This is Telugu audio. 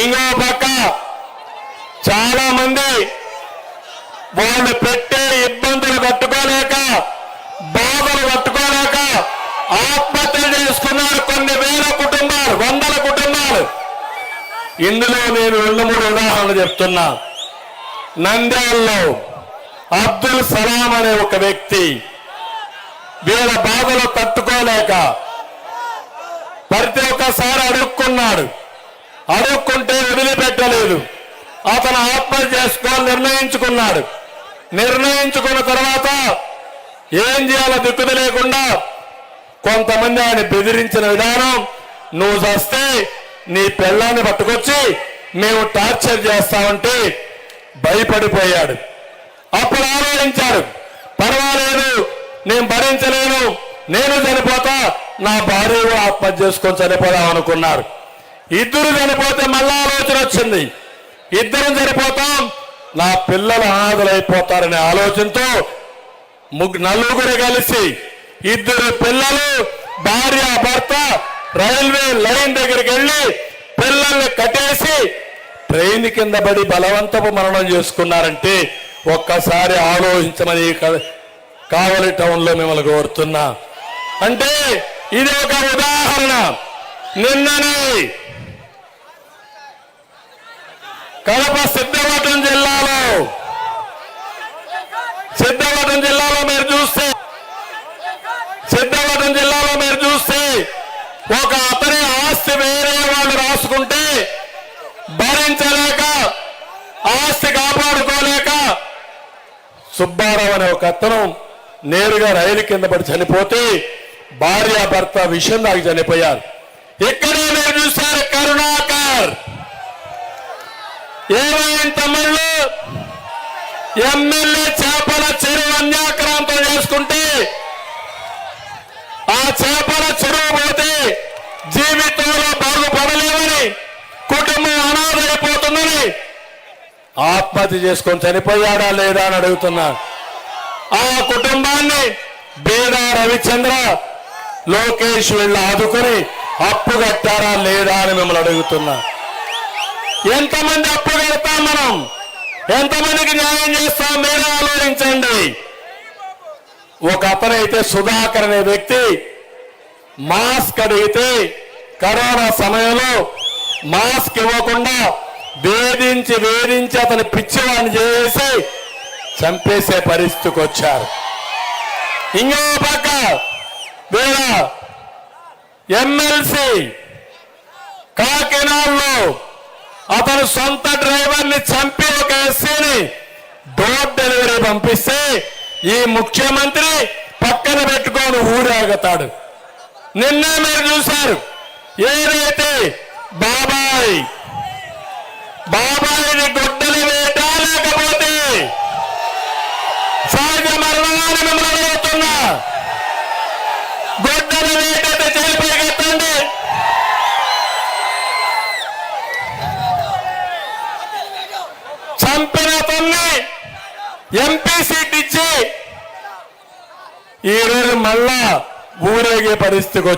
ఇంకో పక్క చాలా మంది వాళ్ళు పెట్టే ఇబ్బందులు కట్టుకోలేక బాధలు కట్టుకోలేక ఆత్మహత్య చేసుకున్నారు కొన్ని వేల కుటుంబాలు వందల కుటుంబాలు. ఇందులో నేను రెండు మూడు ఉదాహరణలు చెప్తున్నా. నంద్యాలలో అబ్దుల్ సలాం అనే ఒక వ్యక్తి వీళ్ళ బాధలు తట్టుకోలేక ప్రతి ఒక్కసారి అడుక్కున్నాడు. అడుక్కుంటే వదిలిపెట్టలేదు. అతను ఆత్మహత్య చేసుకోవాలని నిర్ణయించుకున్నాడు. నిర్ణయించుకున్న తర్వాత ఏం చేయాలో దిక్కుది లేకుండా కొంతమంది ఆయన బెదిరించిన విధానం నువ్వు చస్తే నీ పిల్లాన్ని పట్టుకొచ్చి మేము టార్చర్ చేస్తామంటే భయపడిపోయాడు. అప్పుడు ఆలోచించాడు పర్వాలేదు నేను భరించలేను నేను చనిపోతా నా భార్య కూడా ఆత్మహత్య చేసుకొని చనిపోదాం అనుకున్నారు. ఇద్దరు చనిపోతే మళ్ళా ఆలోచన వచ్చింది. ఇద్దరం చనిపోతాం నా పిల్లలు అనాథలైపోతారనే ఆలోచనతో ముగ్గు నలుగురు కలిసి ఇద్దరు పిల్లలు భార్య భర్త రైల్వే లైన్ దగ్గరికి వెళ్ళి పిల్లల్ని కట్టేసి ట్రైన్ కింద పడి బలవంతపు మరణం చేసుకున్నారంటే ఒక్కసారి ఆలోచించమని క- కావలి టౌన్లో మిమ్మల్ని కోరుతున్నా. అంటే ఇది ఒక ఉదాహరణ. నిన్ననే కడప సిద్ధవటం జిల్లాలో. సిద్ధవటం జిల్లాలో మీరు చూస్తే సిద్ధవటం జిల్లాలో మీరు చూస్తే ఒక అతని ఆస్తి వేరే వాళ్ళు రాసుకుంటే భరించలేక ఆస్తి కాపాడుకోలేక సుబ్బారావు అనే ఒక అతను నేరుగా రైలు కింద పడి చనిపోతే భార్య భర్త విషయం దాకి చనిపోయారు. ఇక్కడే మీరు చూశారు కరుణాకర్. ఏమైంది తమ్ముళ్ళు? ఎమ్మెల్యే చేపల చెరువు అన్యాక్రాంతం చేసుకుంటే ఆ చేపల చెరువు పోతే జీవితంలో బాగుపడలేమని కుటుంబం అనాథైపోతుందని ఆత్మహత్య చేసుకొని చనిపోయాడా లేదా అని అడుగుతున్నా. ఆ కుటుంబాన్ని బీద రవిచంద్ర లోకేష్ వీళ్ళు ఆదుకొని అప్పు కట్టారా లేదా అని మిమ్మల్ని అడుగుతున్నా. ఎంతమంది అప్పు కడతాం మనం? ఎంతమందికి న్యాయం చేస్తాం? మీరే ఆలోచించండి. ఒక అతనైతే సుధాకర్ అనే వ్యక్తి మాస్క్ అడిగితే కరోనా సమయంలో మాస్క్ ఇవ్వకుండా వేధించి వేధించి అతని పిచ్చివాడిని చేసి చంపేసే పరిస్థితికి వచ్చారు. ఇంకో పక్క వీళ్ళ ఎమ్మెల్సీ కాకినాడలో అతను సొంత డ్రైవర్ని చంపి ఒక ఎస్సీని డోర్ డెలివరీ పంపిస్తే ఈ ముఖ్యమంత్రి పక్కన పెట్టుకొని ఊరేగుతాడు. నిన్న మీరు చూశారు. ఏదైతే బాబాయ్ బాబాయిని గొడ్డలి వేట లేకపోతే సహజ మరణాన్ని మిమ్మల్ని అడుగుతున్నా. గొడ్డలి వేటైతే చేలిపైకి కట్టండి. ఎంపీ సీట్ ఇచ్చి ఈ రోజు మళ్ళా ఊరేగే పరిస్థితికి